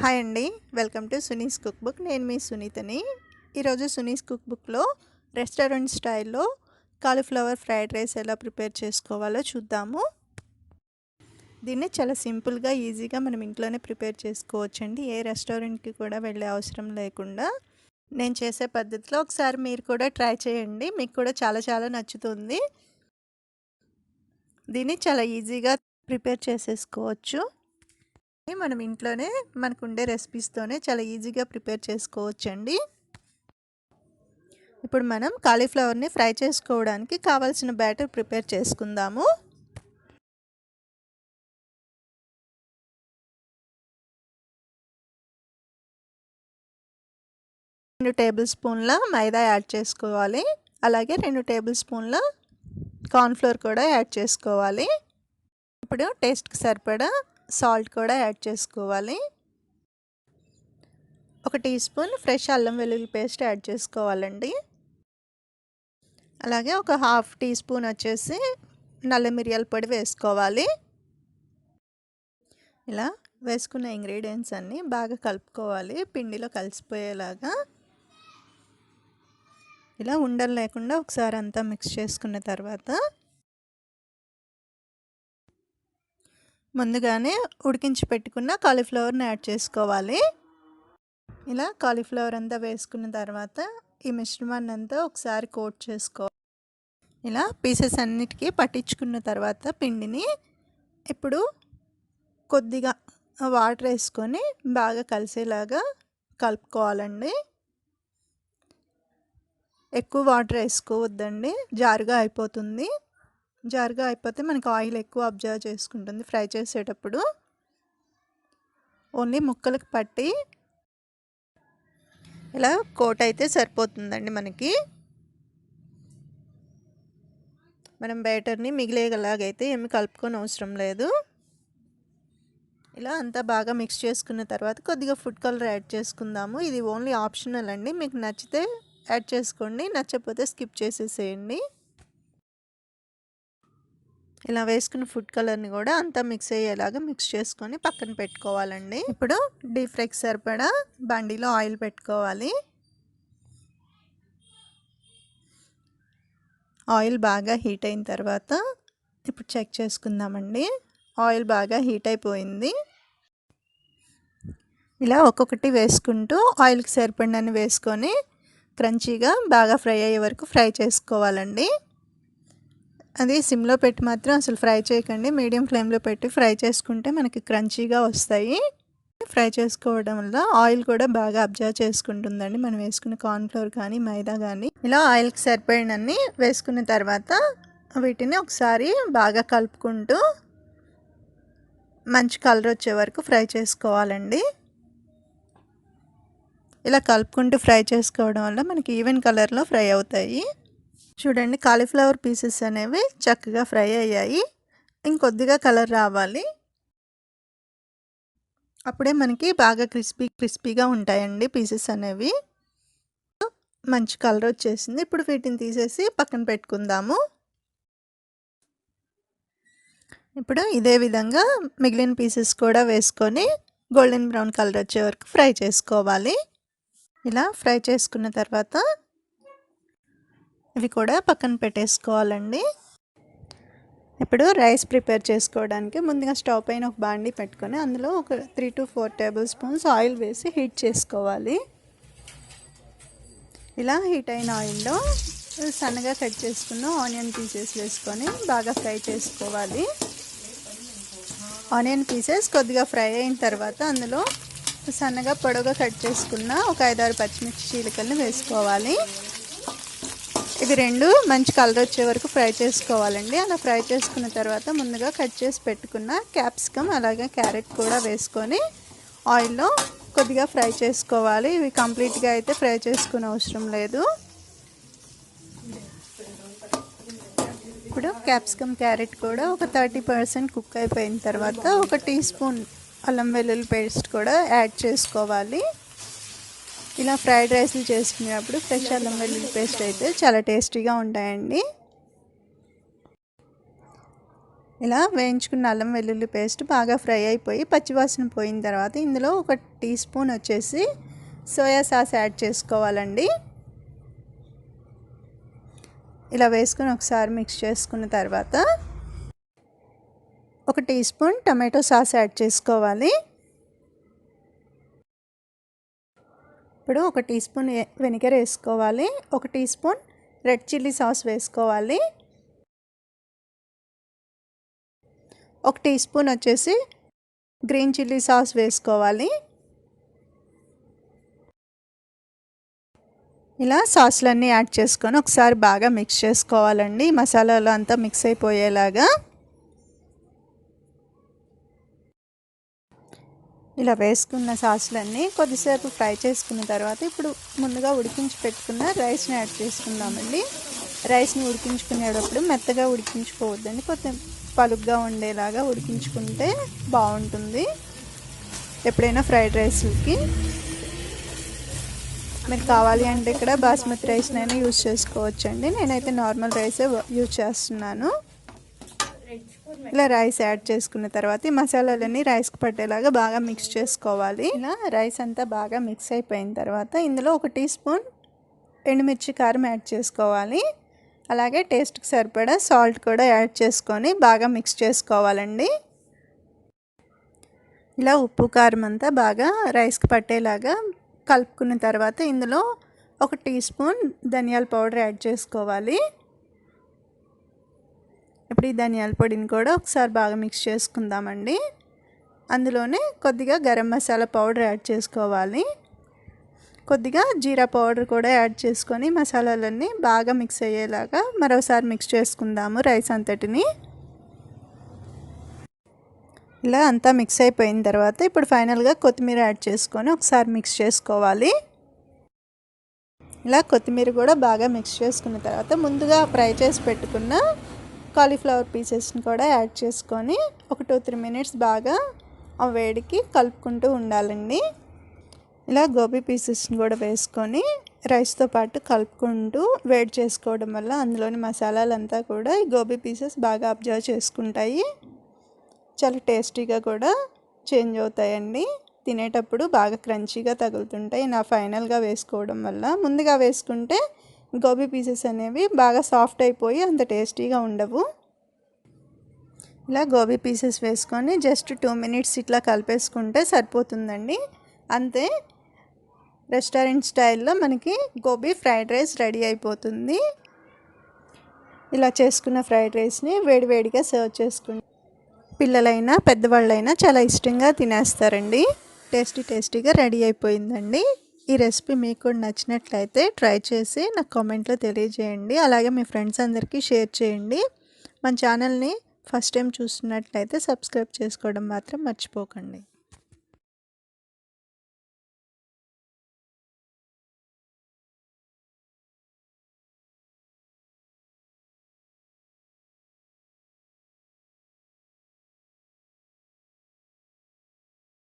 Hi అండి. Welcome to Suni's cook book నేను మీ సునీతని. ఈరోజు సునీస్ కుక్ బుక్లో రెస్టారెంట్ స్టైల్లో కాలీఫ్లవర్ ఫ్రైడ్ రైస్ ఎలా ప్రిపేర్ చేసుకోవాలో చూద్దాము. దీన్ని చాలా సింపుల్గా ఈజీగా మనం ఇంట్లోనే ప్రిపేర్ చేసుకోవచ్చండి. ఏ రెస్టారెంట్కి కూడా వెళ్ళే అవసరం లేకుండా. నేను చేసే పద్ధతిలో ఒకసారి మీరు కూడా ట్రై చేయండి. మీకు కూడా చాలా చాలా నచ్చుతుంది. దీన్ని చాలా ఈజీగా ప్రిపేర్ చేసేసుకోవచ్చు. మనం ఇంట్లోనే మనకు ఉండే రెసిపీస్తోనే చాలా ఈజీగా ప్రిపేర్ చేసుకోవచ్చండి. ఇప్పుడు మనం కాలీఫ్లవర్ని ఫ్రై చేసుకోవడానికి కావాల్సిన బ్యాటర్ ప్రిపేర్ చేసుకుందాము. రెండు టేబుల్ స్పూన్ల మైదా యాడ్ చేసుకోవాలి. అలాగే రెండు టేబుల్ స్పూన్ల కార్న్ఫ్లోర్ కూడా యాడ్ చేసుకోవాలి. ఇప్పుడు టేస్ట్కి సరిపడా సాల్ట్ కూడా యాడ్ చేసుకోవాలి. ఒక టీ స్పూన్ ఫ్రెష్ అల్లం వెల్లుల్లి పేస్ట్ యాడ్ చేసుకోవాలండి. అలాగే ఒక హాఫ్ టీ స్పూన్ వచ్చేసి నల్ల మిరియాల పొడి వేసుకోవాలి. ఇలా వేసుకున్న ఇంగ్రీడియంట్స్ అన్నీ బాగా కలుపుకోవాలి. పిండిలో కలిసిపోయేలాగా. ఇలా ఉండలు లేకుండా ఒకసారి అంతా మిక్స్ చేసుకున్న తర్వాత ముందుగానే ఉడికించి పెట్టుకున్న కాలీఫ్లవర్ని యాడ్ చేసుకోవాలి. ఇలా కాలీఫ్లవర్ అంతా వేసుకున్న తర్వాత ఈ మిశ్రమాన్ని అంతా ఒకసారి కోట్ చేసుకోవాలి ఇలా పీసెస్ అన్నిటికీ పట్టించుకున్న తర్వాత పిండిని ఇప్పుడు కొద్దిగా వాటర్ వేసుకొని బాగా కలిసేలాగా కలుపుకోవాలండి. ఎక్కువ వాటర్ వేసుకోవద్దండి జారుగా అయిపోతుంది. జారుగా అయిపోతే మనకి ఆయిల్ ఎక్కువ అబ్జర్వ్ చేసుకుంటుంది ఫ్రై చేసేటప్పుడు. ఓన్లీ ముక్కలకు పట్టి ఇలా కోట్ అయితే సరిపోతుందండి మనకి. మనం బ్యాటర్ని మిగిలేలాగైతే ఏమి కలుపుకొని అవసరం లేదు. ఇలా అంతా బాగా మిక్స్ చేసుకున్న తర్వాత కొద్దిగా ఫుడ్ కలర్ యాడ్ చేసుకుందాము. ఇది ఓన్లీ ఆప్షనల్ అండి. మీకు నచ్చితే యాడ్ చేసుకోండి నచ్చకపోతే స్కిప్ చేసేసేయండి. ఇలా వేసుకున్న ఫుడ్ కలర్ని కూడా అంతా మిక్స్ అయ్యేలాగా మిక్స్ చేసుకొని పక్కన పెట్టుకోవాలండి. ఇప్పుడు డీప్ ఫ్రైకి సరిపడా బండిలో ఆయిల్ పెట్టుకోవాలి. ఆయిల్ బాగా హీట్ అయిన తర్వాత ఇప్పుడు చెక్ చేసుకుందామండి. ఆయిల్ బాగా హీట్ అయిపోయింది. ఇలా ఒక్కొక్కటి వేసుకుంటూ ఆయిల్కి సరిపడినని వేసుకొని క్రంచీగా బాగా ఫ్రై అయ్యే వరకు ఫ్రై చేసుకోవాలండి. అది సిమ్లో పెట్టి మాత్రం అసలు ఫ్రై చేయకండి. మీడియం ఫ్లేమ్లో పెట్టి ఫ్రై చేసుకుంటే మనకి క్రంచీగా వస్తాయి. ఫ్రై చేసుకోవడం వల్ల ఆయిల్ కూడా బాగా అబ్జర్వ్ చేసుకుంటుందండి. మనం వేసుకున్న కార్న్ఫ్లోర్ కానీ మైదా కానీ. ఇలా ఆయిల్కి సరిపోయినన్ని వేసుకున్న తర్వాత వీటిని ఒకసారి బాగా కలుపుకుంటూ మంచి కలర్ వచ్చే వరకు ఫ్రై చేసుకోవాలండి. ఇలా కలుపుకుంటూ ఫ్రై చేసుకోవడం వల్ల మనకి ఈవెన్ కలర్లో ఫ్రై అవుతాయి. చూడండి కాలీఫ్లవర్ పీసెస్ అనేవి చక్కగా ఫ్రై అయ్యాయి. ఇంకొద్దిగా కలర్ రావాలి. అప్పుడే మనకి బాగా క్రిస్పీ క్రిస్పీగా ఉంటాయండి పీసెస్ అనేవి. మంచి కలర్ వచ్చేసింది. ఇప్పుడు వీటిని తీసేసి పక్కన పెట్టుకుందాము. ఇప్పుడు ఇదే విధంగా మిగిలిన పీసెస్ కూడా వేసుకొని గోల్డెన్ బ్రౌన్ కలర్ వచ్చే వరకు ఫ్రై చేసుకోవాలి. ఇలా ఫ్రై చేసుకున్న తర్వాత ఇవి కూడా పక్కన పెట్టేసుకోవాలండి. ఇప్పుడు రైస్ ప్రిపేర్ చేసుకోవడానికి ముందుగా స్టవ్ పైన ఒక బాండి పెట్టుకొని అందులో ఒక three to four tablespoons oil వేసి హీట్ చేసుకోవాలి. ఇలా హీట్ అయిన ఆయిల్లో సన్నగా కట్ చేసుకున్న ఆనియన్ పీసెస్ వేసుకొని బాగా ఫ్రై చేసుకోవాలి. ఆనియన్ పీసెస్ కొద్దిగా ఫ్రై అయిన తర్వాత అందులో సన్నగా పొడవుగా కట్ చేసుకున్న ఒక ఐదారు పచ్చిమిర్చి చీలికలను వేసుకోవాలి. ఇవి రెండు మంచి కలర్ వచ్చే వరకు ఫ్రై చేసుకోవాలండి. అలా ఫ్రై చేసుకున్న తర్వాత ముందుగా కట్ చేసి పెట్టుకున్న క్యాప్సికమ్ అలాగే క్యారెట్ కూడా వేసుకొని ఆయిల్లో కొద్దిగా ఫ్రై చేసుకోవాలి. ఇవి కంప్లీట్గా అయితే ఫ్రై చేసుకునే అవసరం లేదు. ఇప్పుడు క్యాప్సికమ్ క్యారెట్ కూడా ఒక థర్టీ పర్సెంట్ కుక్ అయిపోయిన తర్వాత ఒక టీ స్పూన్ అల్లం వెల్లుల్లి పేస్ట్ కూడా యాడ్ చేసుకోవాలి. ఇలా ఫ్రైడ్ రైస్లు చేసుకునేటప్పుడు ఫ్రెష్ అల్లం వెల్లుల్లి పేస్ట్ అయితే చాలా టేస్టీగా ఉంటాయండి. ఇలా వేయించుకున్న అల్లం వెల్లుల్లి పేస్ట్ బాగా ఫ్రై అయిపోయి పచ్చివాసన పోయిన తర్వాత ఇందులో ఒక టీ స్పూన్ వచ్చేసి సోయా సాస్ యాడ్ చేసుకోవాలండి. ఇలా వేసుకొని ఒకసారి మిక్స్ చేసుకున్న తర్వాత ఒక teaspoon tomato sauce add చేసుకోవాలి. ఇప్పుడు ఒక టీ స్పూన్ వెనిగర్ వేసుకోవాలి ఒక teaspoon red chilli sauce వేసుకోవాలి. ఒక టీ స్పూన్ వచ్చేసి గ్రీన్ చిల్లీ సాస్ వేసుకోవాలి. ఇలా సాసులన్నీ యాడ్ చేసుకొని ఒకసారి బాగా మిక్స్ చేసుకోవాలండి. మసాలాలు అంతా మిక్స్ అయిపోయేలాగా ఇలా వేసుకున్న సాసులన్నీ కొద్దిసేపు ఫ్రై చేసుకున్న తర్వాత ఇప్పుడు ముందుగా ఉడికించి పెట్టుకున్న రైస్ని యాడ్ చేసుకుందామండి. రైస్ని ఉడికించుకునేటప్పుడు మెత్తగా ఉడికించుకోవద్దండి. కొంచెం పలుగ్గా ఉండేలాగా ఉడికించుకుంటే బాగుంటుంది. ఎప్పుడైనా ఫ్రైడ్ రైస్కి మీకు కావాలి అంటే ఇక్కడ బాస్మతి రైస్నైనా యూజ్ చేసుకోవచ్చండి. నేనైతే నార్మల్ రైసే యూజ్ చేస్తున్నాను. ఇలా రైస్ యాడ్ చేసుకున్న తర్వాత ఈ మసాలాలన్నీ రైస్కి పట్టేలాగా బాగా మిక్స్ చేసుకోవాలి. ఇలా రైస్ అంతా బాగా మిక్స్ అయిపోయిన తర్వాత ఇందులో ఒక టీ స్పూన్ ఎండుమిర్చి కారం యాడ్ చేసుకోవాలి. అలాగే టేస్ట్కి సరిపడా సాల్ట్ కూడా యాడ్ చేసుకొని బాగా మిక్స్ చేసుకోవాలండి. ఇలా ఉప్పు కారం అంతా బాగా రైస్కి పట్టేలాగా కలుపుకున్న తర్వాత ఇందులో ఒక టీ స్పూన్ ధనియాల పౌడర్ యాడ్ చేసుకోవాలి. ఇప్పుడు ఈ ధనియాల పొడిని కూడా ఒకసారి బాగా మిక్స్ చేసుకుందామండి. అందులోనే కొద్దిగా గరం మసాలా పౌడర్ యాడ్ చేసుకోవాలి. కొద్దిగా జీరా పౌడర్ కూడా యాడ్ చేసుకొని మసాలాలన్నీ బాగా మిక్స్ అయ్యేలాగా మరోసారి మిక్స్ చేసుకుందాము రైస్ అంతటిని. ఇలా అంతా మిక్స్ అయిపోయిన తర్వాత ఇప్పుడు ఫైనల్గా కొత్తిమీర యాడ్ చేసుకొని ఒకసారి మిక్స్ చేసుకోవాలి. ఇలా కొత్తిమీర కూడా బాగా మిక్స్ చేసుకున్న తర్వాత ముందుగా ఫ్రై చేసి పెట్టుకున్న కాలీఫ్లవర్ పీసెస్ని కూడా యాడ్ చేసుకొని ఒక టూ త్రీ మినిట్స్ బాగా ఆ వేడికి కలుపుకుంటూ ఉండాలండి. ఇలా గోబీ పీసెస్ని కూడా వేసుకొని రైస్తో పాటు కలుపుకుంటూ వేడి చేసుకోవడం వల్ల అందులోని మసాలాలంతా కూడా ఈ గోబీ పీసెస్ బాగా అబ్జర్వ్ చేసుకుంటాయి. చాలా టేస్టీగా కూడా చేంజ్ అవుతాయండి. తినేటప్పుడు బాగా క్రంచీగా తగులుతుంటాయి. నా ఫైనల్గా వేసుకోవడం వల్ల ముందుగా వేసుకుంటే గోబీ పీసెస్ అనేవి బాగా సాఫ్ట్ అయిపోయి అంత టేస్టీగా ఉండవు. ఇలా గోబీ పీసెస్ వేసుకొని జస్ట్ టూ మినిట్స్ ఇట్లా కలిపేసుకుంటే సరిపోతుందండి. అంతే రెస్టారెంట్ స్టైల్లో మనకి గోబీ ఫ్రైడ్ రైస్ రెడీ అయిపోతుంది. ఇలా చేసుకున్న ఫ్రైడ్ రైస్ని వేడివేడిగా సర్వ్ చేసుకుంటే పిల్లలైనా పెద్దవాళ్ళైనా చాలా ఇష్టంగా తినేస్తారండి. టేస్టీ టేస్టీగా రెడీ అయిపోయిందండి. ఈ రెసిపీ మీకు కూడా నచ్చినట్లయితే ట్రై చేసి నాకు కామెంట్లో తెలియజేయండి. అలాగే మీ ఫ్రెండ్స్ అందరికీ షేర్ చేయండి. మన ఛానల్ని ఫస్ట్ టైం చూస్తున్నట్లయితే సబ్స్క్రైబ్ చేసుకోవడం మాత్రం మర్చిపోకండి.